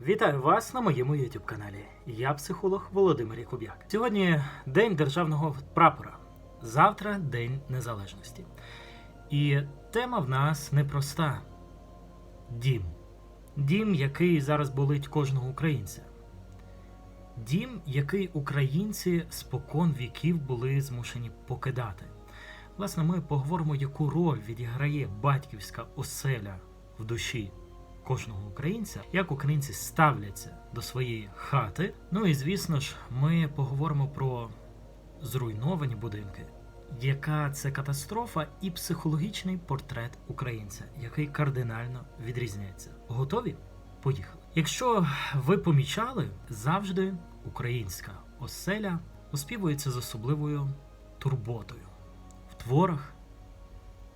Вітаю вас на моєму YouTube каналі. Я психолог Володимир Якуб'як. Сьогодні День державного прапора. Завтра День Незалежності. І тема в нас непроста: дім. Дім, який зараз болить кожного українця. Дім, який українці спокон віків були змушені покидати. Власне, ми поговоримо, яку роль відіграє батьківська оселя в душі кожного українця, як українці ставляться до своєї хати. Ну і звісно ж, ми поговоримо про зруйновані будинки. Яка це катастрофа і психологічний портрет українця, який кардинально відрізняється? Готові? Поїхали. Якщо ви помічали, завжди українська оселя оспівується з особливою турботою в творах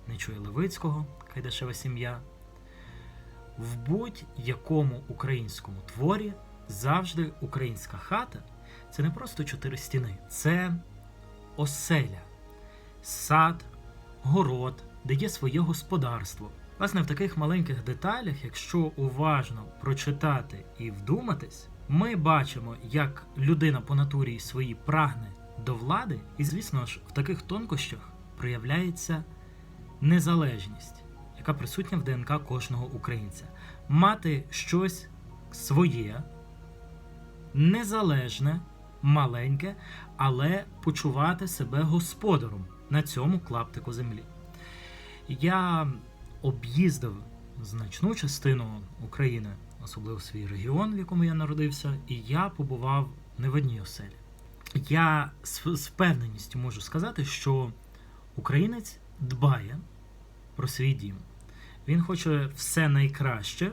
Нечує Левицького, Кайдашева сім'я, в будь-якому українському творі завжди українська хата це не просто чотири стіни, це оселя, сад, город, де є своє господарство. Власне, в таких маленьких деталях, якщо уважно прочитати і вдуматись, ми бачимо, як людина по натурі своїй прагне до влади, і, звісно ж, в таких тонкощах проявляється незалежність яка присутня в ДНК кожного українця. Мати щось своє, незалежне, маленьке, але почувати себе господаром на цьому клаптику землі. Я об'їздив значну частину України, особливо свій регіон, в якому я народився, і я побував не в одній оселі. Я з впевненістю можу сказати, що українець дбає про свій дім. Він хоче все найкраще.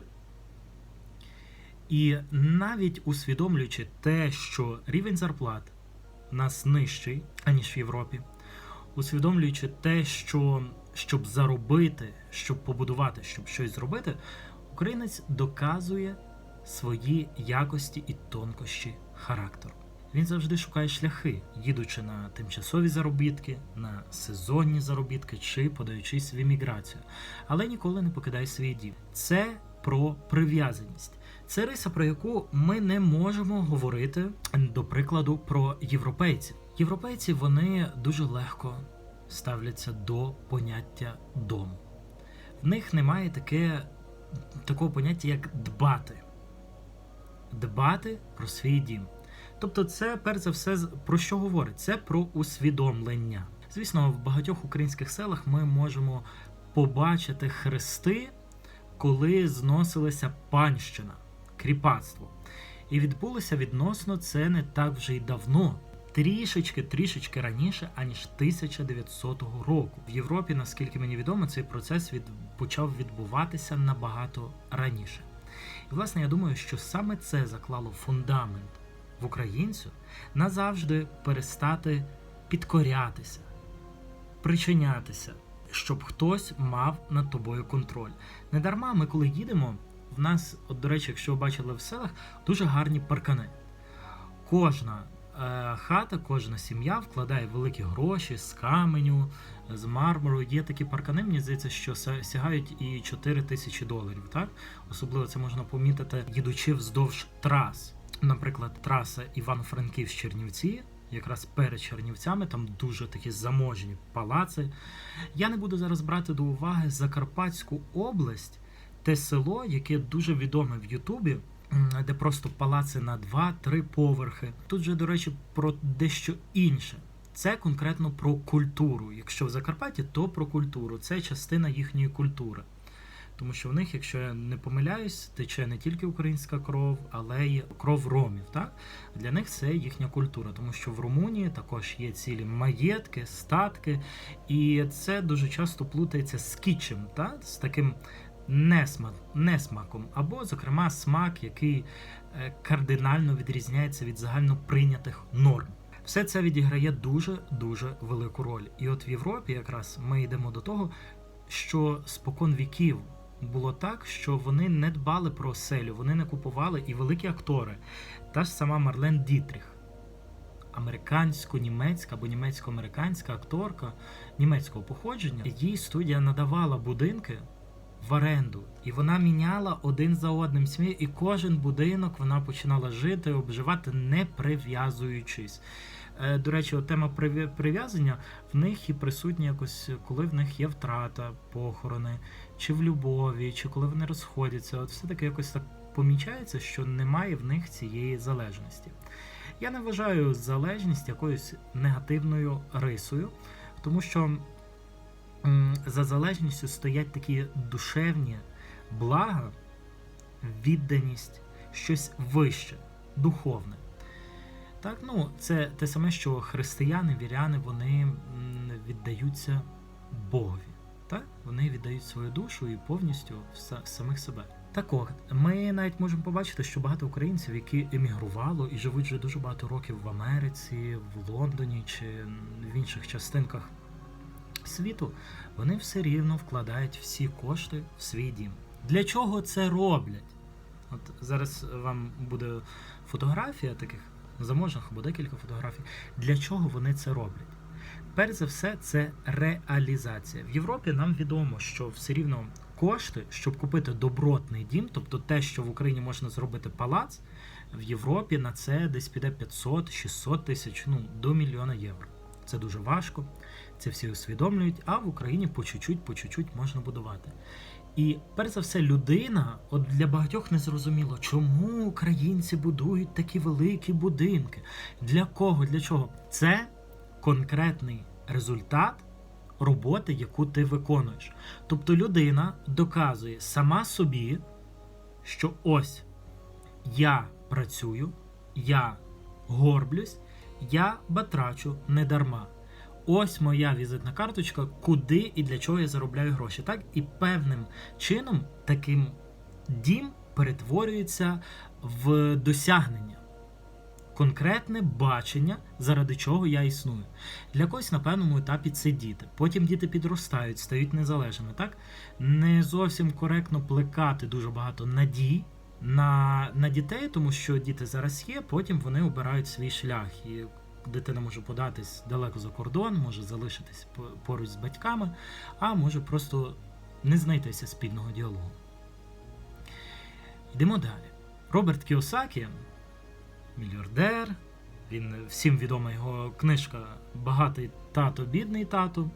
І навіть усвідомлюючи те, що рівень зарплат у нас нижчий, аніж в Європі, усвідомлюючи те, що щоб заробити, щоб побудувати, щоб щось зробити, українець доказує свої якості і тонкощі характеру. Він завжди шукає шляхи, їдучи на тимчасові заробітки, на сезонні заробітки чи подаючись в імміграцію, але ніколи не покидає свій дім. Це про прив'язаність. Це риса, про яку ми не можемо говорити, до прикладу, про європейців. Європейці вони дуже легко ставляться до поняття дому. В них немає таке, такого поняття, як дбати. Дбати про свій дім. Тобто, це перш за все про що говорить? Це про усвідомлення. Звісно, в багатьох українських селах ми можемо побачити хрести, коли зносилася панщина, кріпацтво. І відбулося відносно це не так вже й давно. Трішечки, трішечки раніше, аніж 1900 року. В Європі, наскільки мені відомо, цей процес від... почав відбуватися набагато раніше. І, власне, я думаю, що саме це заклало фундамент в українцю назавжди перестати підкорятися, причинятися, щоб хтось мав над тобою контроль. Недарма ми, коли їдемо, в нас, от, до речі, якщо ви бачили в селах, дуже гарні паркани. Кожна е, хата, кожна сім'я вкладає великі гроші з каменю, з мармуру. Є такі паркани, мені здається, що сягають і 4 тисячі доларів. Так? Особливо це можна помітити, їдучи вздовж трас наприклад, траса Івано-Франківськ Чернівці, якраз перед Чернівцями, там дуже такі заможні палаци. Я не буду зараз брати до уваги Закарпатську область, те село, яке дуже відоме в Ютубі. Де просто палаци на 2-3 поверхи. Тут же, до речі, про дещо інше. Це конкретно про культуру. Якщо в Закарпатті, то про культуру. Це частина їхньої культури. Тому що в них, якщо я не помиляюсь, тече не тільки українська кров, але й кров ромів. Так для них це їхня культура, тому що в Румунії також є цілі маєтки, статки, і це дуже часто плутається з кічем, так? з таким несмак, несмаком, або, зокрема, смак, який е, кардинально відрізняється від загально прийнятих норм. Все це відіграє дуже дуже велику роль. І от в Європі якраз ми йдемо до того, що спокон віків було так, що вони не дбали про оселю, вони не купували і великі актори. Та ж сама Марлен Дітріх, американсько-німецька або німецько-американська акторка німецького походження. Їй студія надавала будинки в оренду. І вона міняла один за одним смі, і кожен будинок вона починала жити, обживати, не прив'язуючись. Е, До речі, тема прив'я- прив'язання в них і присутня якось, коли в них є втрата, похорони, чи в любові, чи коли вони розходяться. От все таки якось так помічається, що немає в них цієї залежності. Я не вважаю залежність якоюсь негативною рисою, тому що за залежністю стоять такі душевні блага, відданість, щось вище, духовне. Так, ну, це те саме, що християни, віряни, вони віддаються Богові. Так? Вони віддають свою душу і повністю са- самих себе. Так от, ми навіть можемо побачити, що багато українців, які емігрувало і живуть вже дуже багато років в Америці, в Лондоні чи в інших частинках світу, вони все рівно вкладають всі кошти в свій дім. Для чого це роблять? От зараз вам буде фотографія таких заможних або декілька фотографій. Для чого вони це роблять? Перш за все, це реалізація. В Європі нам відомо, що все рівно кошти, щоб купити добротний дім, тобто те, що в Україні можна зробити палац, в Європі на це десь піде 500-600 тисяч, ну до мільйона євро. Це дуже важко, це всі усвідомлюють, а в Україні по чуть-чуть, по чуть-чуть можна будувати. І перш за все, людина, от для багатьох не зрозуміло, чому українці будують такі великі будинки. Для кого? Для чого? Це конкретний результат роботи, яку ти виконуєш. Тобто людина доказує сама собі, що ось я працюю, я горблюсь, я батрачу не дарма. Ось моя візитна карточка, куди і для чого я заробляю гроші. Так? І певним чином таким дім перетворюється в досягнення. Конкретне бачення, заради чого я існую. Для когось на певному етапі це діти. Потім діти підростають, стають незалежними. Так не зовсім коректно плекати дуже багато надій на, на дітей, тому що діти зараз є, потім вони обирають свій шлях. І дитина може податись далеко за кордон, може залишитись поруч з батьками, а може просто не знайтися спільного діалогу. Йдемо далі. Роберт Кіосакі, мільярдер. Він всім відома його книжка Багатий тато, бідний тато.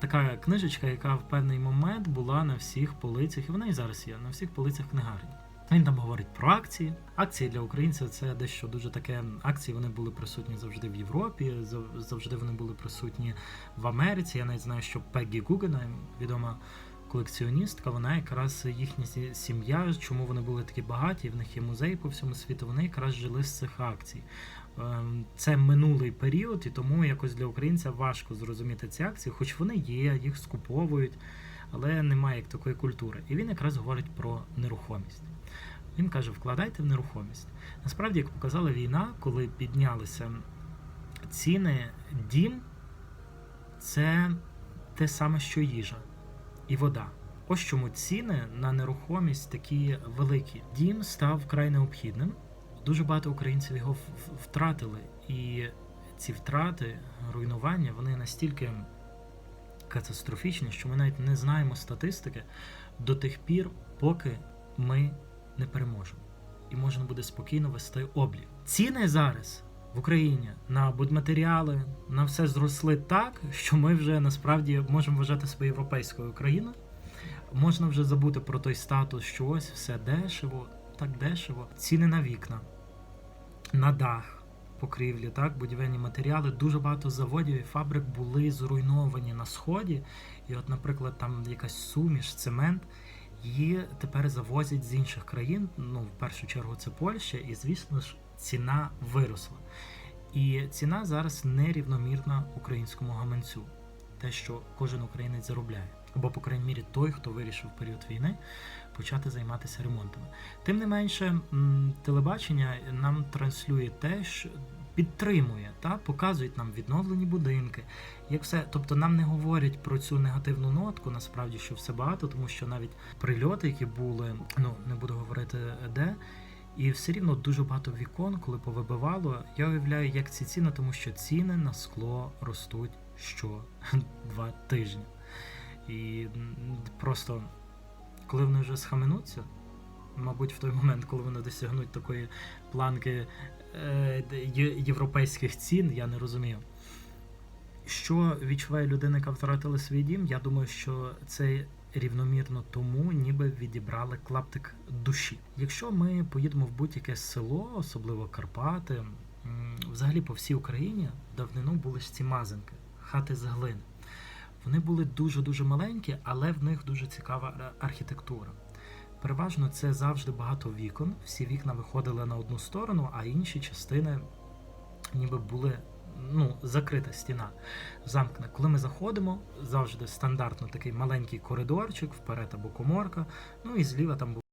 Така книжечка, яка в певний момент була на всіх полицях, і вона і зараз є на всіх полицях книгарні. Він там говорить про акції. Акції для українців це дещо дуже таке. Акції вони були присутні завжди в Європі, завжди вони були присутні в Америці. Я навіть знаю, що Пеггі Гугенайм, відома колекціоністка, вона якраз їхня сім'я, чому вони були такі багаті, в них є музеї по всьому світу. Вони якраз жили з цих акцій. Ем, Це минулий період, і тому якось для українця важко зрозуміти ці акції, хоч вони є, їх скуповують, але немає як такої культури. І він якраз говорить про нерухомість. Він каже: вкладайте в нерухомість. Насправді, як показала війна, коли піднялися ціни, дім це те саме, що їжа і вода. Ось чому ціни на нерухомість такі великі. Дім став вкрай необхідним. Дуже багато українців його втратили. І ці втрати, руйнування, вони настільки катастрофічні, що ми навіть не знаємо статистики до тих пір, поки ми не переможемо. І можна буде спокійно вести облік. Ціни зараз в Україні на будматеріали, на все зросли так, що ми вже насправді можемо вважати себе європейською країною. Можна вже забути про той статус, що ось все дешево, так дешево. Ціни на вікна, на дах, покрівлі, так, будівельні матеріали. Дуже багато заводів і фабрик були зруйновані на сході. І, от, наприклад, там якась суміш, цемент. Її тепер завозять з інших країн. Ну, в першу чергу, це Польща, і звісно ж, ціна виросла. І ціна зараз нерівномірна українському гаманцю, те, що кожен українець заробляє, або, по крайній мірі, той, хто вирішив в період війни почати займатися ремонтами. Тим не менше, телебачення нам транслює те, що підтримує та показують нам відновлені будинки, як все. Тобто нам не говорять про цю негативну нотку, насправді що все багато, тому що навіть прильоти, які були, ну не буду говорити де. І все рівно дуже багато вікон, коли повибивало. Я уявляю, як ці ціни, тому що ціни на скло ростуть що два тижні. І просто коли вони вже схаменуться, мабуть, в той момент, коли вони досягнуть такої планки е, європейських цін, я не розумію. Що відчуває людина, яка втратила свій дім? Я думаю, що це рівномірно тому, ніби відібрали клаптик душі. Якщо ми поїдемо в будь-яке село, особливо Карпати, взагалі по всій Україні давнину були ж ці мазанки, хати з глини. Вони були дуже-дуже маленькі, але в них дуже цікава архітектура. Переважно це завжди багато вікон. Всі вікна виходили на одну сторону, а інші частини ніби були ну, закрита стіна. Замкнена. Коли ми заходимо, завжди стандартно такий маленький коридорчик, вперед або коморка, ну і зліва там